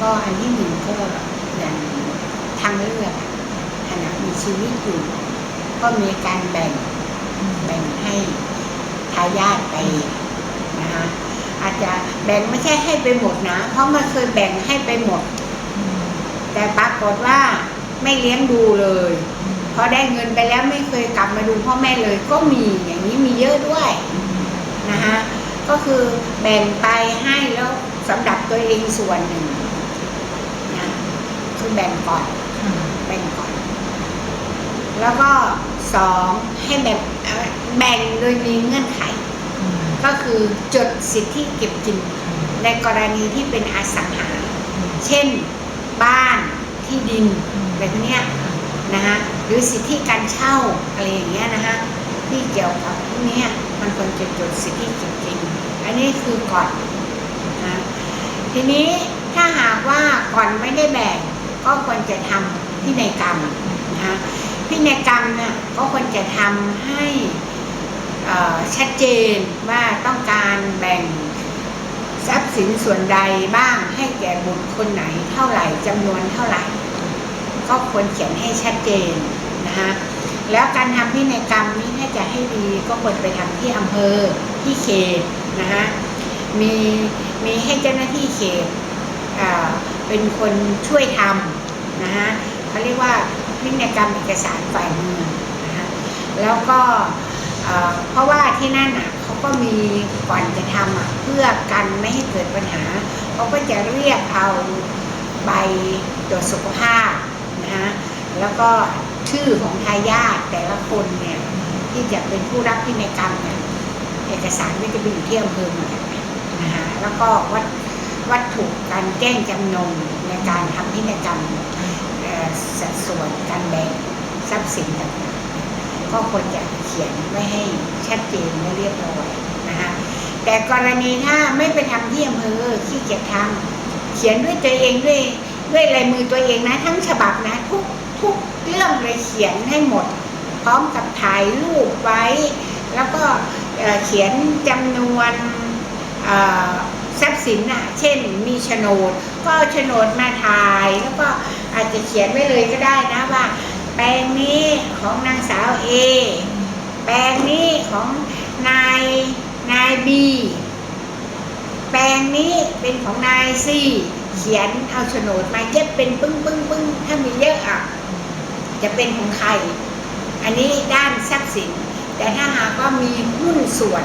ก็อันที่หนึ่งก็อย่างทางเลือกขณะมีชีวิตอยู่ ก็มีการแบ่งแบ่งให้ทายาทไปนะคะอาจจะแบ่งไม่ใช่ให้ไปหมดนะ เพราะมันเคยแบ่งให้ไปหมด แต่ปรากฏว่าไม่เลี้ยงดูเลยพอได้เงินไปแล้วไม่เคยกลับมาดูพ่อแม่เลยก็มีอย่างนี้มีเยอะด้วยนะคะก็คือแบ่งไปให้แล้วสำหรับตัวเองส่วนหนึ่งนะคือ แบ่งก่อนแบ่งก่อน แล้วก็สองให้แบ่งเอ่อแบ่งโดยมีเงื่อนไข ก็คือจดสิทธิเก็บกิน ในกรณีที่เป็นอสังหา เช่นบ้านที่ดินอะไรพวกเนี้ยนะฮะหรือสิทธิการเช่าอะไรอย่างเงี้ยนะฮะที่เกี่ยวกับพวกเนี้ยมันควรจะจดสิทธิเก็บกิน อันนี้คือก่อนนะทีนี้ถ้าหากว่าก่อนไม่ได้แบ่ง ก็ควรจะทำพินัยกรรมนะฮะพินัยกรรมเนี่ยก็ควรจะทำให้ชัดเจนว่าต้องการแบ่งทรัพย์สินส่วนใดบ้างให้แก่บุตรคนไหนเท่าไหร่จำนวนเท่าไหร่ ก็ควรเขียนให้ชัดเจนนะคะแล้วการทำพินัยกรรมนี้ถ้าจะให้ดีก็ควรไปทำที่อำเภอที่เขตนะคะมีมีให้เจ้าหน้าที่เขต เป็นคนช่วยทำนะคะเขาเรียกว่าพินัยกรรมเอกสารฝ่ายเมืองนะคะแล้วก็เพราะว่าที่นั่นอะเขาก็มีก่อนจะทำอะเพื่อกันไม่ให้เกิดปัญหาเขาก็จะเรียกเอาใบตรวจสุขภาพนะคะแล้วก็ชื่อของทายาทแต่ละคนเนี่ยที่จะเป็นผู้รับพินัยกรรมเนี่ยเอกสารก็จะไปอยู่ที่อำเภอหมดนะคะแล้วก็วัต วัตถุการแจ้งจำนงในการทำพินัยกรรมสัดส่วนการแบ่งทรัพย์สินต่างๆก็ควรจะเขียนไว้ให้ชัดเจนและเรียบร้อยนะคะแต่กรณีถ้าไม่ไปทำที่อำเภอขี้เกียจทำเขียนด้วยตัวเองด้วยด้วยลายมือตัวเองนะ ทั้งฉบับนะทุกทุกเรื่องเลยเขียนให้หมด พร้อมกับถ่ายรูปไว้ แล้วก็เขียนจำนวนอ่อ ทรัพย์สินอะ เช่นมีโฉนด ก็เอาโฉนดมาถ่าย แล้วก็อาจจะเขียนไว้เลยก็ได้นะว่า แปลงนี้ของนางสาวเอแปลงนี้ของนายนายบีแปลงนี้เป็นของนายซีเขียนเอาโฉนดมาเย็บเป็นปึ้งปึ้งปึ้งถ้ามีเยอะอะจะเป็นของใคร อันนี้ด้านทรัพย์สิน แต่ถ้าหากว่ามีหุ้นส่วน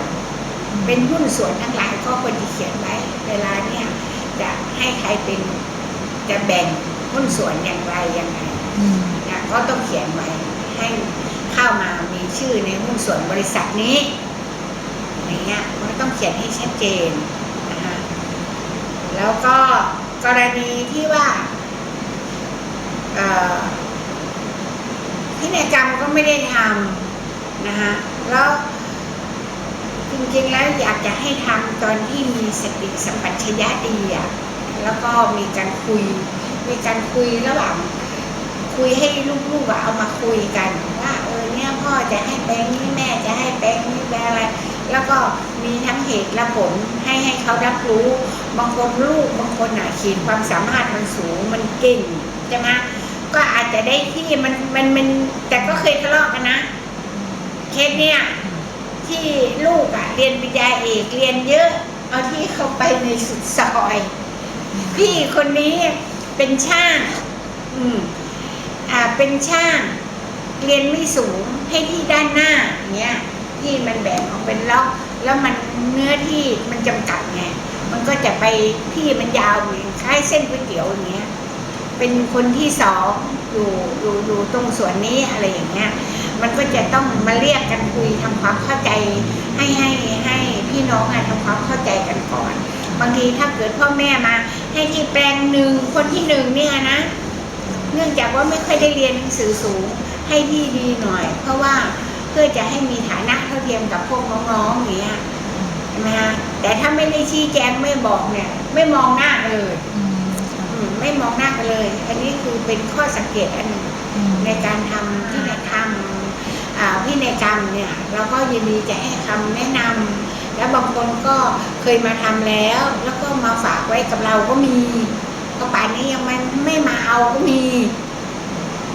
เป็นหุ้นส่วนทั้งหลายก็ควรจะเขียนไว้ เวลาเนี่ยจะให้ใครเป็นจะแบ่งหุ้นส่วนอย่างไรยังไงนะก็ต้องเขียนไว้ให้เข้ามามีชื่อในหุ้นส่วนบริษัทนี้อย่างเงี้ยมันก็ต้องเขียนให้ชัดเจนนะคะแล้วก็กรณีที่ว่าเอ่อพินัยกรรมก็ไม่ได้ทำนะคะแล้ว จริงๆแล้วอยากจะให้ทำตอนที่มีสติสัมปชัญญะดีอะแล้วก็มีการคุย มีการคุยระหว่างคุยให้ลูกๆอะเอามาคุยกันว่าเออเนี่ยพ่อจะให้แปลงนี้แม่จะให้แปลงนี้แปลงอะไร แล้วก็มีทั้งเหตุและผลให้ให้เขารับรู้ บางคนลูกบางคนอะขีดความสามารถมันสูงมันเก่งใช่ไหมก็อาจจะได้ที่มันมันมันแต่ก็เคยทะเลาะกันนะเคสเนี่ยที่ลูกอะ เรียนปริญญาเอกเรียนเยอะเอาที่เขาไปในสุดซอย พี่คนนี้เป็นช่าง อืมอ่าเป็นช่าง เรียนไม่สูงให้ที่ด้านหน้าเงี้ยที่มันแบ่งออกเป็นล็อกแล้วมันเนื้อที่มันจำกัดไงมันก็จะไปที่มันยาวอย่างคล้ายเส้นก๋วยเตี๋ยวอย่างเงี้ยเป็นคนที่สองอยู่อยู่อยู่ตรงส่วนนี้อะไรอย่างเงี้ย มันก็จะต้องมาเรียกกันคุยทำความเข้าใจ ให้ให้ให้พี่น้องอะทำความเข้าใจกันก่อน บางทีถ้าเกิดพ่อแม่มา ให้ที่แปลงหนึ่งคนที่หนึ่งเนี่ยนะ เนื่องจากว่าไม่ค่อยได้เรียนหนังสือสูงให้ที่ดีหน่อย เพราะว่าเพื่อจะให้มีฐานะเท่าเทียมกับพวกน้องๆอย่างเงี้ยใช่ไหมฮะแต่ถ้าไม่ได้ชี้แจงไม่บอกเนี่ย ไม่มองหน้าเลยไม่มองหน้ากันเลย อันนี้คือเป็นข้อสังเกตอันหนึ่งในการทำพินัยกรรมอ่า พินัยกรรมเนี่ยเราก็ยินดีจะให้คำแนะนำแล้วบางคนก็เคยมาทำแล้ว แล้วก็มาฝากไว้กับเราก็มีก็ป่านนี้ยังมันไม่มาเอาก็มี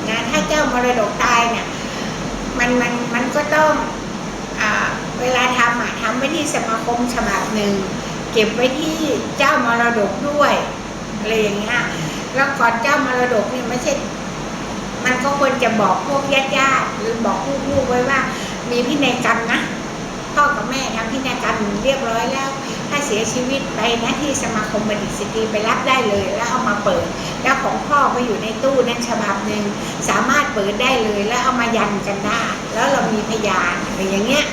นะถ้าเจ้ามรดกตายเนี่ยมันมันมันก็ต้องอเวลาทำอะทำไว้ที่สมาคมฉบับหนึ่งเก็บไว้ที่เจ้ามรดกด้วยอะไรอย่างเงี้ยแล้วก่อนเจ้ามรดกนี่ไม่ใช่ มันก็ควรจะบอกพวกญาติญาติๆหรือบอกผู้ผู้ไว้ว่า มีพินัยกรรมนะพ่อกับแม่ทำพินัยกรรมเรียบร้อยแล้ว ถ้าเสียชีวิตไปนะที่สมาคมบัณฑิตสตรีไปรับได้เลยแล้วเอามาเปิด แล้วของพ่อก็อยู่ในตู้นั้นฉบับหนึ่งสามารถเปิดได้เลยแล้วเอามายันกันได้ แล้วเรามีพยานอะไรอย่างเงี้ย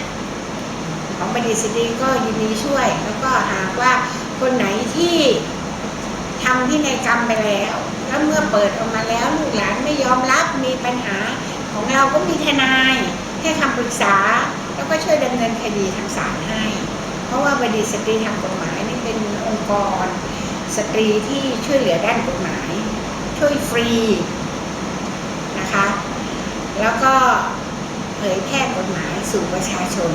ของบัณฑิตสตรีก็ยินดีช่วย แล้วก็หากว่าคนไหนที่ทำพินัยกรรมไปแล้ว แล้วเมื่อเปิดออกมาแล้วลูกหลานไม่ยอมรับมีปัญหาของเราก็มีทนายให้คำปรึกษา แล้วก็ช่วยดำเนินคดีทางศาลให้ เพราะว่าบดีสตรีทางกฎหมายนี่เป็นองค์กร สตรีที่ช่วยเหลือด้านกฎหมาย ช่วยฟรีนะคะ แล้วก็เผยแพร่กฎหมายสู่ประชาชน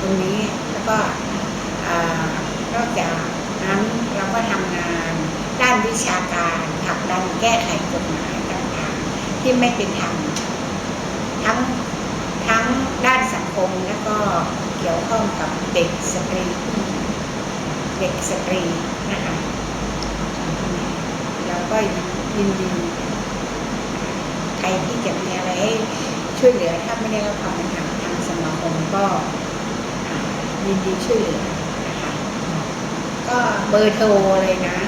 ตรงนี้แล้วก็นอกจากนั้นเราก็ทำงาน ด้านวิชาการผลักดันแก้ไขกฎหมายต่างๆ ที่ไม่เป็นธรรมทั้งทั้งด้านสังคมแล้วก็เกี่ยวข้องกับเด็กสตรีเด็กสตรีนะคะเราก็ยินดีใครที่จะมีอะไรให้ช่วยเหลือถ้าไม่ได้รับความเป็นธรรมทางสมาคมก็ยินดีช่วยเหลือนะคะก็เบอร์โทรเลยนะ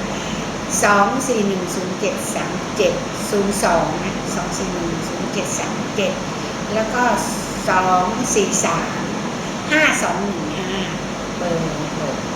สองสี่หนึ่งศูนย์เจ็ดสามเจ็ดศูนย์สองนะสองสี่หนึ่งศูนย์เจ็ดสามเจ็ดแล้วก็สองสี่สามห้าสองหนึ่งห้าเบอร์